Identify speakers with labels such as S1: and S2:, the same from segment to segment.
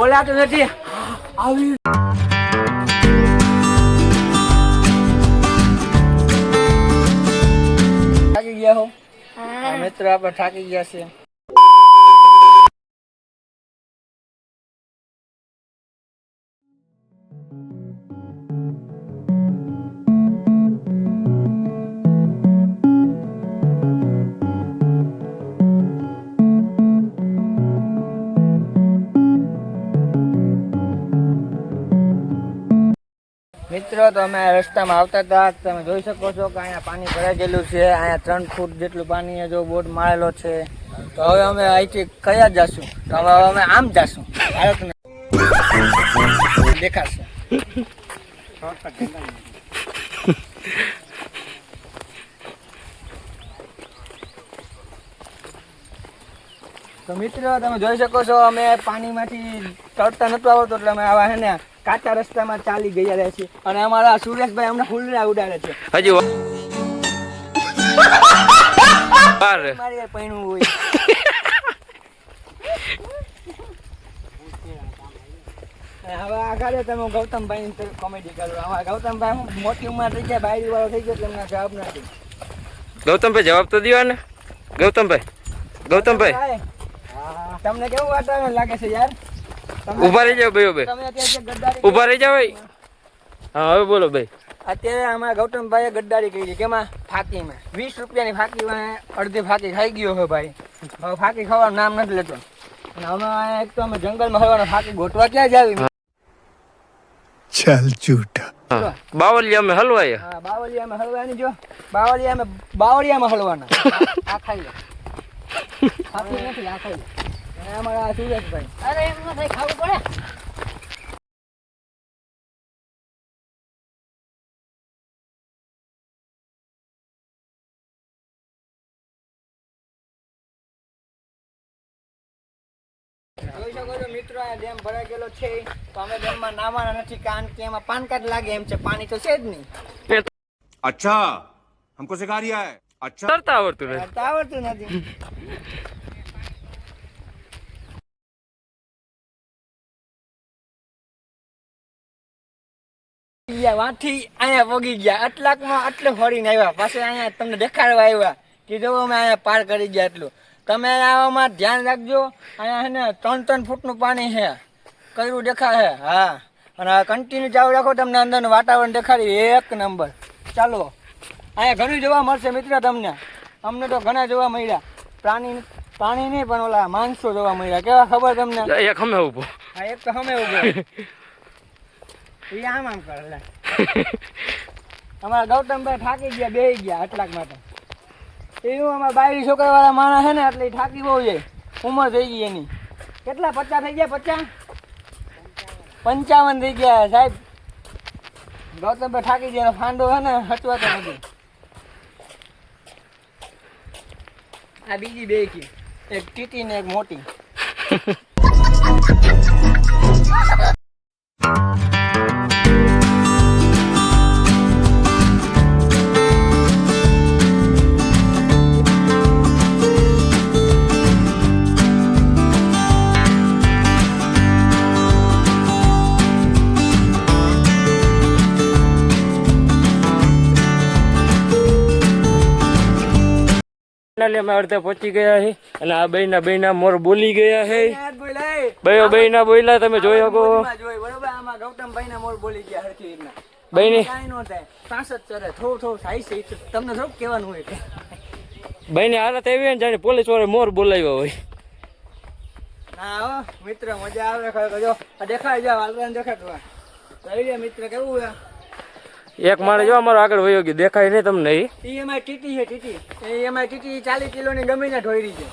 S1: બોલાતું નથી. આવી. થાકી ગયા હો? મિત્ર આપણે થાકી ગયા છે મિત્રો, તો અમે રસ્તામાં આવતા હતા. તમે જોઈ શકો છો કે અહીંયા પાણી ભરાઈ ગયેલું છે. અહીંયા ત્રણ ફૂટ જેટલું પાણી જો બોટ મારેલો છે. તો હવે અમે અહીંથી કયા જશું? તો હવે અમે આમ જશું. ભારતને દેખાશે તો મિત્રો, તમે જોઈ શકો છો, અમે પાણીમાંથી તરતા નહોતું આવડતું, એટલે અમે આવા હે ને કાચા રસ્તામાં ચાલી ગયા રહે છે. અને અમારા સુરેશભાઈ અમને ફૂલડા ઉડાડે છે.
S2: હજી
S1: મારી પૈણું હોય. હવે આગળ તમે ગૌતમભાઈ કોમેડી કરો. અમારા ગૌતમભાઈ હું મોટી ઉંમર થઈ ગયા બાયડી વાળો થઈ ગયો એટલે એમના જવાબ નથી.
S2: ગૌતમભાઈ જવાબ તો દ્યો ને. ગૌતમભાઈ. ગૌતમભાઈ.
S1: હા, તમને કેવું વાતાવરણ લાગે છે યાર?
S2: ઊભા રહી
S1: જાવ ભાઈ ભાઈ
S2: ઊભા રહી જાવ ભાઈ. હા. હવે બોલો ભાઈ
S1: અત્યારે અમારા ગૌતમભાઈએ ગદ્દારી કરી છે. કેમાં? ફાકીમાં. વીસ રૂપિયાની ફાકીમાં અડધી ફાકી ખાઈ ગયો હે ભાઈ. હવે ફાકી ખાવાનું નામ નથી લેતો. અમે એક તો અમે જંગલમાં હરવાનો ફાકી ગોટવા ક્યાં જાવી?
S2: ચાલ જૂઠા. અમે હલવાય
S1: હા બાવલિયામાં હલવાની જો. બાવલિયામાં બાવળિયામાં હલવાના. આ ખાઈ લે ફાકી નથી આ ખાઈ લે અમારા શકો છો મિત્રો આ ડેમ ભરાઈ ગયેલો છે તો અમે ડેમમાં નાવાના નથી કારણ કે એમાં પાન કાર્ડ લાગે એમ છે પાણી તો છે જ નહીં
S3: અચ્છા. હમકો સિખા રહ્યા હે
S2: અચ્છા આવડતું નથી.
S1: આવડતું નથી. ગયા વાંથી અહીંયા પગી ગયા. અટલાકમાં આટલે ફરીને આવ્યા. પાછા અહીંયા તમને દેખાડવા આવ્યા કે જો અમે અહીંયા પાર કરી ગયા એટલું તમે આવામાં ધ્યાન રાખજો. અહીંયા છે ને ત્રણ ત્રણ ફૂટનું પાણી છે. કયું દેખાય છે હા. અને કન્ટિન્યુ ચાલુ રાખો તમને અંદરનું વાતાવરણ દેખાડી એક નંબર. ચાલો. અહીંયા ઘણું જોવા મળશે મિત્ર તમને. અમને તો ઘણા જોવા મળ્યા. પ્રાણી પ્રાણી નહીં પણ ઓલા માણસો જોવા મળ્યા. કેવા ખબર તમને?
S2: એક હમે ઊભો
S1: હા એક તો હમે ઊભો એ આમ આમ કરે, લે. અમારા ગૌતમભાઈ થાકી ગયા, બેહી ગયા અટલાક માટે. એવું અમારા બાયરી છોકરા વાળા માણસ છે ને, એટલે થાકી બહુ જાય. ઉંમર થઈ ગઈ એની. કેટલા, પચાસ થઈ ગયા, પચાસ? પંચાવન થઈ ગયા સાહેબ. ગૌતમભાઈ થાકી ગયા ફાંડો છે ને હચવાતો નથી. આ બીજી બે કી, એક ટીટી ને એક મોટી.
S2: ફાઇનલી અમે અડધે પહોંચી ગયા છે અને આ બેના બેના મોર બોલી ગયા છે બયો બેના બોલ્યા તમે જોઈ શકો
S1: બરોબર? આમાં ગૌતમભાઈના મોર બોલી ગયા હરખી રીતના.
S2: બેની
S1: કાંઈ નો થાય. સાસ જ ચરે. થોડું થોડું થાય છે. ઈ તો તમને થોડુંક કહેવાનું હોય કે.
S2: બેની હાલત એવી હોય ને જાણે પોલીસવાળા મોર બોલાવ્યો હોય
S1: હા હો, મિત્ર મજા આવે ખરેખર. જો, આ દેખાય જાવ દેખાતું આ. મિત્ર કેવું
S2: એક માણસ જો અમારો આગળ વયો ગયો દેખાય નહીં તમને
S1: એ એમાં ટીટી છે ટીટી. એ એમાં ટીટી ચાલીસ કિલો ની ગમી ના ઢોયરી છે.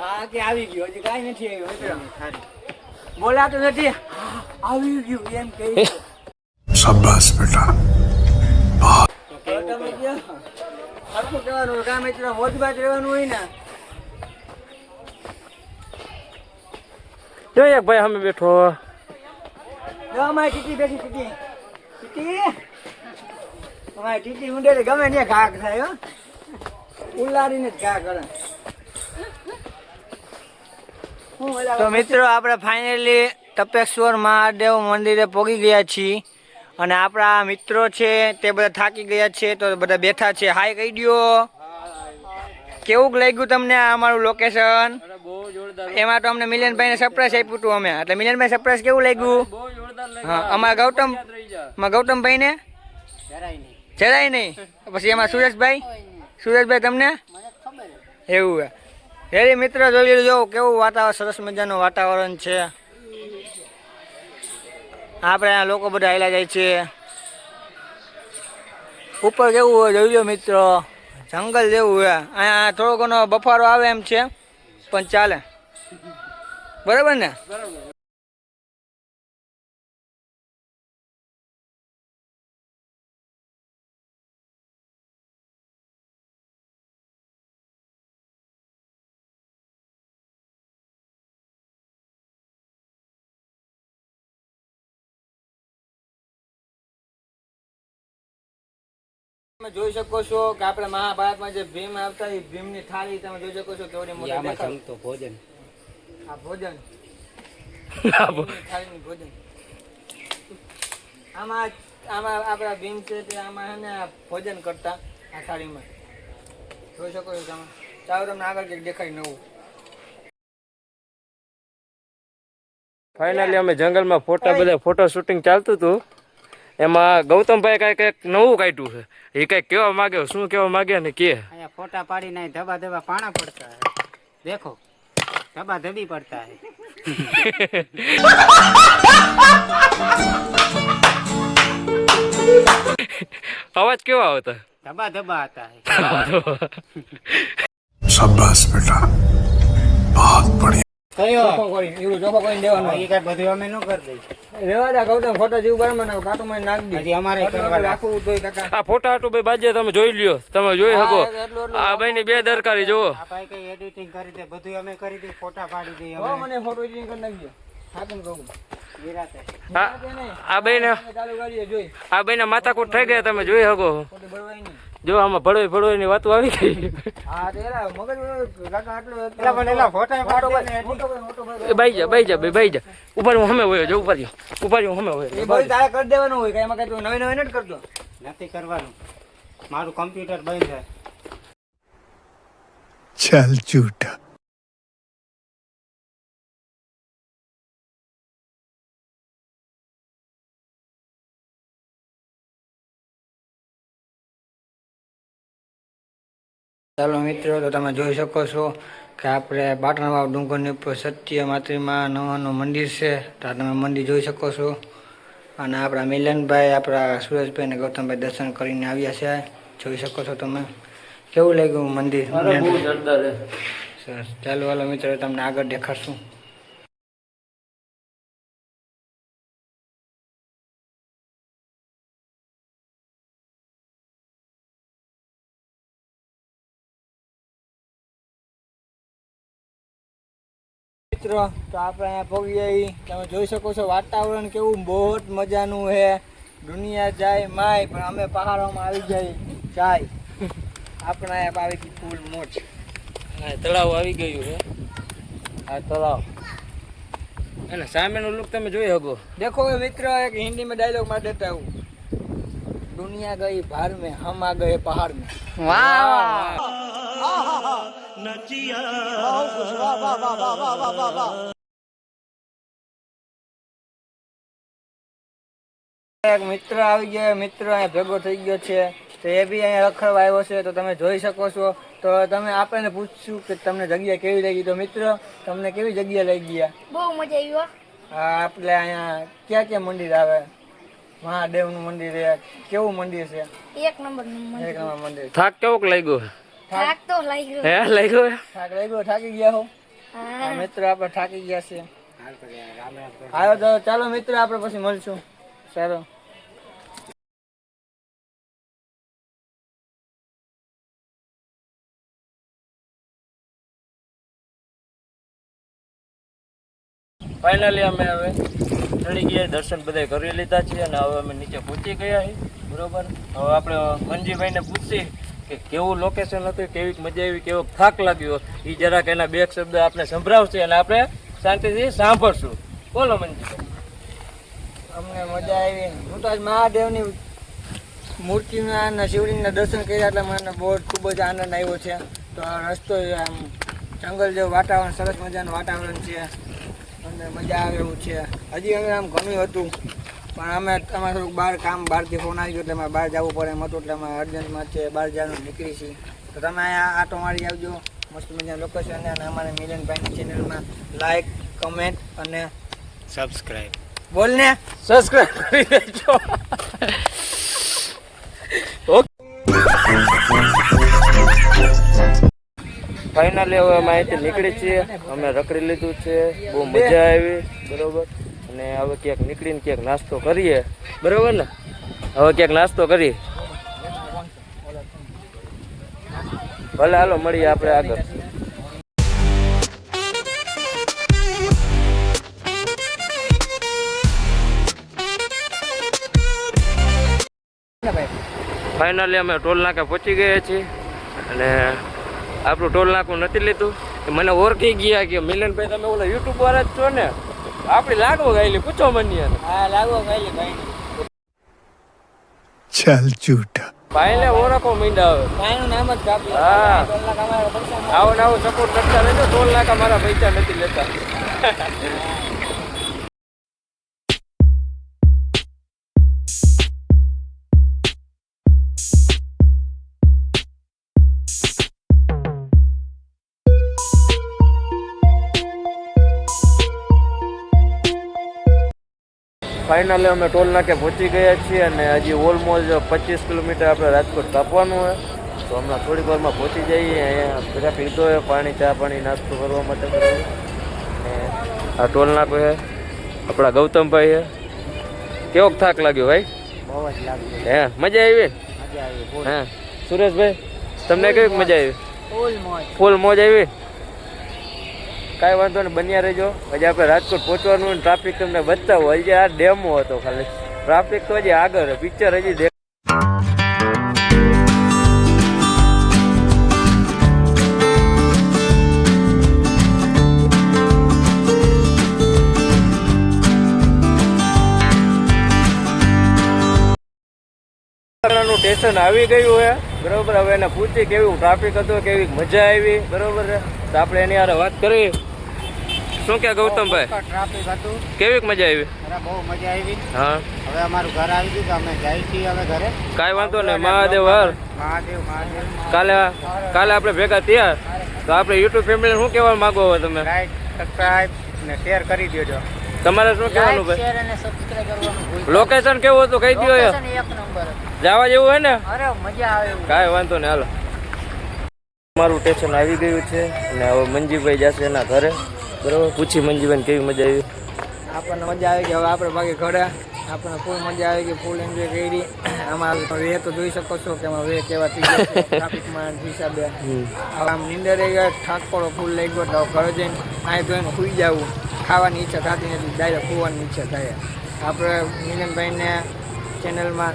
S1: હા કે આવી ગયો હજી કાંઈ નથી આવ્યું બોલાતું નથી. આવી ગયું એમ કહે
S4: શાબાશ
S1: બેટા. તમે કહેવાનું કામ એટલા મોજબાજ રહેવાનું હોય ને
S2: જો એક ભાઈ અમે બેઠો.
S1: જો અમારી ટીટી બેઠી ટીટી. ટીટી? અમારી ટીટી ઊંડે ગમે ને ઘા થાય હો. ઉલાડીને જ ઘા કરે. તો મિત્રો આપણે ફાઇનલી તપેશ્વર મહાદેવ મંદિરે પહોંચી ગયા છીએ. અને આપણા મિત્રો છે તે બધા થાકી ગયા છે તો બધા બેઠા છે. હાય કહી દો કેવું લાગ્યું તમને આ અમારું લોકેશન એમાં તો અમને મિલનભાઈને સરપ્રાઈઝ આપ્યું હતું અમે. એટલે મિલનભાઈ સરપ્રાઈઝ કેવું લાગ્યું?
S2: બહુ જોરદાર લાગ્યું.
S1: હા અમારા ગૌતમ. અમારા ગૌતમભાઈને? જરાય નહીં. પછી એમાં સુરેશભાઈ? સુરેશભાઈ તમને? એવું હે હેરી મિત્ર જોઈ લેજો કેવું વાતાવરણ સરસ મજાનું વાતાવરણ છે. આપણે અહીંયા લોકો બધા આવેલા જાય છે. ઉપર કેવું હોય જોઈ લો મિત્રો? જંગલ જેવું હોય અહીંયા થોડો ઘણો બફારો આવે એમ છે. પણ ચાલે. બરાબર ને? તમે જોઈ શકો છો કે આપણે મહાભારતમાં જે ભીમ આવતા એ ભીમની થાળી તમે જોઈ શકો છો કેવડી મોટી દેખાય.
S5: ભોજન.
S1: આ ભોજન.
S2: થાળી
S1: નું થાળીનું ભોજન. આમાં આમાં આપણા ભીમ છે તે આમાં હે ને ભોજન કરતા આ થાળીમાં. જોઈ શકો છો તમે. ચાલો તમને આગળ કંઈક દેખાય નવું.
S2: ફાઇનલી અમે જંગલમાં ફોટા બધા ફોટો શૂટિંગ ચાલતું હતું. એમાં ગૌતમભાઈ કઈ કંઈક નવું કાઢ્યું છે. એ કંઈક કેવા માંગે શું કેવા માંગે ને કે?
S5: ફોટા પાડી નાય ધબા ધબા પાણા પડતા દેખો ધબા ધબી પડતા
S2: અવાજ કેવો આવતો?
S5: ધબા ધબા
S4: હતા. શાબાશ બેટા. બહુત
S5: કયો
S1: કરી એવું ચોખ્ખો કરીને દેવાનું
S5: એ કઈ બધું અમે ન કરી દઈ
S1: રેવા દે ગૌતમ ફોટો જેવું બરાબર ને કાટુમાં નાખી દે.
S5: હજી અમારે
S1: રાખવું તોય કાકા.
S2: આ ફોટા હાટું ભાઈ બાજે તમે જોઈ લ્યો. તમે જોઈ શકો. આ ભાઈ ની બે દરકારી જોવો
S5: આ ભાઈ કઈ એડિટિંગ કરી દે બધું અમે કરી ફોટા પાડી દઈએ
S1: હો, મને ફોટો એડિટિંગ કરી નાખજો. હાથમ કહું.
S2: આ આ ને
S1: તમે ચાલુ કરીએ જોઈ.
S2: આ ભાઈ ના માથાકૂટ થઈ ગયા તમે જોઈ શકો. જો આમાં ભળોય ભળોયની વાતો આવી ગઈ. બાઈ જા ભાઈ જા બાઈ જા. ઉપર હું હમે હોય જો ઉપર ઉપર હું હમે હોય
S1: તારે કરી દેવાનું હોય એમાં કઈ નવી નવી નથી કરતો.
S5: નથી કરવાનું. મારું કમ્પ્યુટર બંધ છે.
S4: ચાલ જૂઠા
S1: ચાલો મિત્રો તો તમે જોઈ શકો છો કે આપણે પાટણવાવ ડુંગરની ઉપર સત્ય માતૃમાં નવાનું મંદિર છે. તો તમે મંદિર જોઈ શકો છો. અને આપણા મિલનભાઈ આપણા સુરેશભાઈ અને ગૌતમભાઈ દર્શન કરીને આવ્યા છે. જોઈ શકો છો તમે. કેવું લાગ્યું મંદિર? સરસ. ચાલો હાલો મિત્રો તમને આગળ દેખાડશું. મિત્રો તો આપણે અહીંયા ભોગીએ તમે જોઈ શકો છો વાતાવરણ કેવું બહુ જ મજાનું છે દુનિયા જાય માય પણ અમે પહાડોમાં આવી જાય જાય. આપણે અહીંયા આવી ગઈ ફૂલ
S2: મોટ તળાવ આવી ગયું છે આ તળાવ. અને સામેનો લુક તમે જોઈ શકો.
S1: દેખો મિત્ર એક હિન્દીમાં ડાયલોગમાં દેતા હું દુનિયા ગઈ ભાર મેં હમ આ ગયે પહાડ મેં. વાહ! વાહ નચિયા. વાહ વાહ વાહ વાહ વાહ વાહ વાહ એક મિત્ર આવી ગયો મિત્ર અહીંયા ભેગો થઈ ગયો છે તો એ બી અહીંયા રખડવા આવ્યો છે તો તમે જોઈ શકો છો. તો તમે આપણને પૂછશું કે તમને જગ્યા કેવી લાગી? તો મિત્ર તમને કેવી જગ્યા લાગી? ગયા
S6: બહુ મજા આવી હા.
S1: આપણે અહીંયા ક્યાં ક્યાં મંદિર આવે? મહાદેવનું મંદિર છે કેવું મંદિર છે?
S6: એક નંબર
S1: એક નંબર મંદિર.
S2: થાક કેવું લાગ્યું?
S6: થાક તો લાગ્યો.
S2: હે લાગ્યો?
S1: થાક લાગ્યો થાકી ગયા હો. મિત્ર આપણે થાકી ગયા છે આવ્યો તો ચાલો મિત્ર આપણે પછી મળશું. સારું.
S2: ફાઇનલી અમે હવે ચડી ગયા દર્શન બધા કરી લીધા છે અને હવે અમે નીચે પહોંચી ગયા છીએ. બરોબર? હવે આપણે મંજીભાઈને પૂછીએ કે કેવું લોકેશન હતું, કેવી મજા આવી, કેવો થાક લાગ્યો એ જરાક એના બે શબ્દ આપણે સંભળાવશે અને આપણે શાંતિથી સાંભળશું. બોલો મંજીભાઈ
S1: અમને મજા આવી. હું તો મહાદેવની મૂર્તિના અને શિવલિંગના દર્શન કર્યા એટલે મને બહુ ખૂબ જ આનંદ આવ્યો છે. તો આ રસ્તો આમ જંગલ જેવું વાતાવરણ, સરસ મજાનું વાતાવરણ છે. અને મજા આવે એવું છે. હજી અમે આમ ઘણું હતું. પણ અમે અમે થોડુંક બહાર કામ બહારથી ફોન આવી ગયો એટલે અમારે બહાર જવું પડે એમ હતું એટલે અમે અર્જન્ટમાં છે બહાર જવાનું નીકળી છીએ. તો તમે અહીંયા આટો મારી આવજો મસ્ત મજાનું લોકેશન અને અમારા મિલનભાઈની ચેનલમાં લાઈક કમેન્ટ અને
S5: સબસ્ક્રાઈબ
S1: બોલ ને.
S2: સબસ્ક્રાઈબ કરી દેજો. ફાઇનલી હવે અમે અહીંથી નીકળી છીએ. અમે રખડી લીધું છે. બહુ મજા આવી. બરોબર? અને હવે ક્યાંક નીકળીને ક્યાંક નાસ્તો કરીએ. બરોબર ને? હવે ક્યાંક નાસ્તો કરીએ. ભલે, હાલો, મળીએ આપણે આગળ. ફાઇનલી અમે ટોલ નાકે પહોંચી ગયા છીએ. અને આપણું ટોલ નાકું નથી લીધું. મને ઓળખી ગયા કે મિલનભાઈ, તમે ઓલા યુટ્યુબ વાળા જ છો ને? આપણી લાગવો ગાયલી પૂછો મનીએ
S1: હા લાગવો ગાયલી ભાઈ.
S4: ચાલ જૂઠા.
S2: ભાઈને ઓળખો મીંડા આવે.
S1: ભાઈનું નામ જ કાપી
S2: હા. આવો આવો સપોર્ટ કરતા રહેજો. ટોલ મારા પૈસા નથી લેતા. ફાઇનલી અમે ટોલ નાકે પહોંચી ગયા છીએ અને હજી ઓલમોસ્ટ પચીસ કિલોમીટર આપણે રાજકોટ કાપવાનું હોય તો હમણાં થોડીક વારમાં પહોંચી જઈએ અહીંયા બધા પીધો હોય પાણી ચા પાણી નાસ્તો કરવા માટે અને આ ટોલ નાકો છે આપણા ગૌતમભાઈ છે. કેવો થાક લાગ્યો ભાઈ?
S5: બહુ જ લાગ્યો.
S2: હે મજા આવી?
S5: મજા આવી
S2: હા. સુરેશભાઈ તમને કેવી મજા. આવી?
S1: ફૂલ મોજ.
S2: ફૂલ મોજ આવી? કાંઈ વાંધો નહીં, બન્યા રહેજો. હજી આપણે રાજકોટ પહોંચવાનું હોય ટ્રાફિક તમને બતાવો. હજી આ ડેમો હતો ખાલી. ટ્રાફિક તો હજી આગળ પિક્ચર હજી દેખ સ્ટેશન આવી ગયું હે. બરોબર, હવે એને પૂછી કેવું ટ્રાફિક હતું કેવી મજા આવી. બરોબર તો આપણે એની હારે વાત કરી શું કે ગૌતમભાઈ?
S5: ટ્રાફિક હતું.
S2: કેવી મજા આવી?
S5: અરે બહુ મજા આવી.
S2: હા.
S5: હવે અમારું ઘર આવી ગયું તો અમે જઈએ છીએ હવે ઘરે.
S2: કાંઈ વાંધો નહીં મહાદેવ હર.
S5: મહાદેવ મહાદેવ.
S2: કાલે કાલે આપણે ભેગા થયા તો આપણે યુટ્યુબ ફેમિલીને શું કહેવા માંગો હવે તમે?
S5: લાઈક સબસ્ક્રાઇબ ને શેર કરી દેજો.
S2: તમારે શું કહેવાનું ભાઈ?
S6: શેર અને સબસ્ક્રાઇબ કરવાનું
S2: લોકેશન કેવું હતું? કહી દો
S6: લોકેશન એક નંબર
S2: જવા જેવું હોય ને?
S6: અરે મજા આવે એવું.
S2: કાંઈ વાંધો નહીં હાલો. મારું સ્ટેશન આવી ગયું છે અને હવે મંજીભાઈ જશે એના ઘરે. બરાબર? પૂછી મંજીબેન કેવી મજા આવી?
S1: આપણને મજા આવી ગઈ હવે આપણે ભાગે ઘરે. આપણને ફૂલ મજા આવી ગઈ ફૂલ એન્જોય કરી. આમાં વે તો જોઈ શકો છો કે આમાં વે કેવા થઈ ગયા ટ્રાફિકમાં હિસાબે. હવે આમ નીંદર રહી ગયા થાક પડો ફૂલ લઈ ગયો તો ઘરે જઈને આ ધોઈને સુઈ જવું. ખાવાની ઈચ્છા થતી નથી ડાયરેક્ટ ખોવાની ઈચ્છા થાય. આપણે મિલનભાઈને ચેનલમાં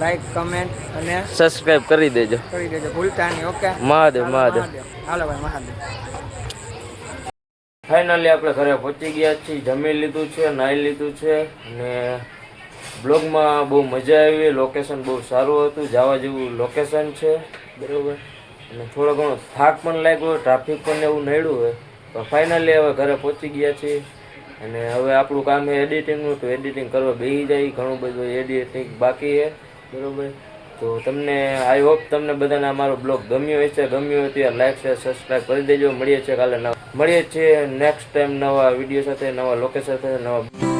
S1: લાઈક કમેન્ટ અને
S2: સબસ્ક્રાઇબ કરી દેજો.
S1: કરી દેજો. ભૂલતા નહીં ઓકે
S2: મહાદેવ. મહાદેવ.
S1: હાલો ભાઈ મહાદેવ.
S2: ફાઇનલી આપણે ઘરે પહોંચી ગયા છીએ જમી લીધું છે નાહી લીધું છે અને બ્લોગમાં બહુ મજા આવી લોકેશન બહુ સારું હતું જવા જેવું લોકેશન છે. બરાબર. અને થોડો ઘણો થાક પણ લાગ્યો ટ્રાફિક પણ એવું નડ્યું હોય. પણ ફાઇનલી હવે ઘરે પહોંચી ગયા છીએ. અને હવે આપણું કામ એડિટિંગનું તો એડિટિંગ કરવા બેસી જાય ઘણું બધું એડિટિંગ બાકી છે. બરાબર. તો તમને આઈ હોપ તમને બધાને અમારો બ્લોગ ગમ્યો હશે. ગમ્યો હોય તો લાઈક શેર સબસ્ક્રાઈબ કરી દેજો. મળીએ છીએ કાલે મળીએ છીએ નેક્સ્ટ ટાઈમ નવા વીડિયો સાથે નવા લોકેશન સાથે નવા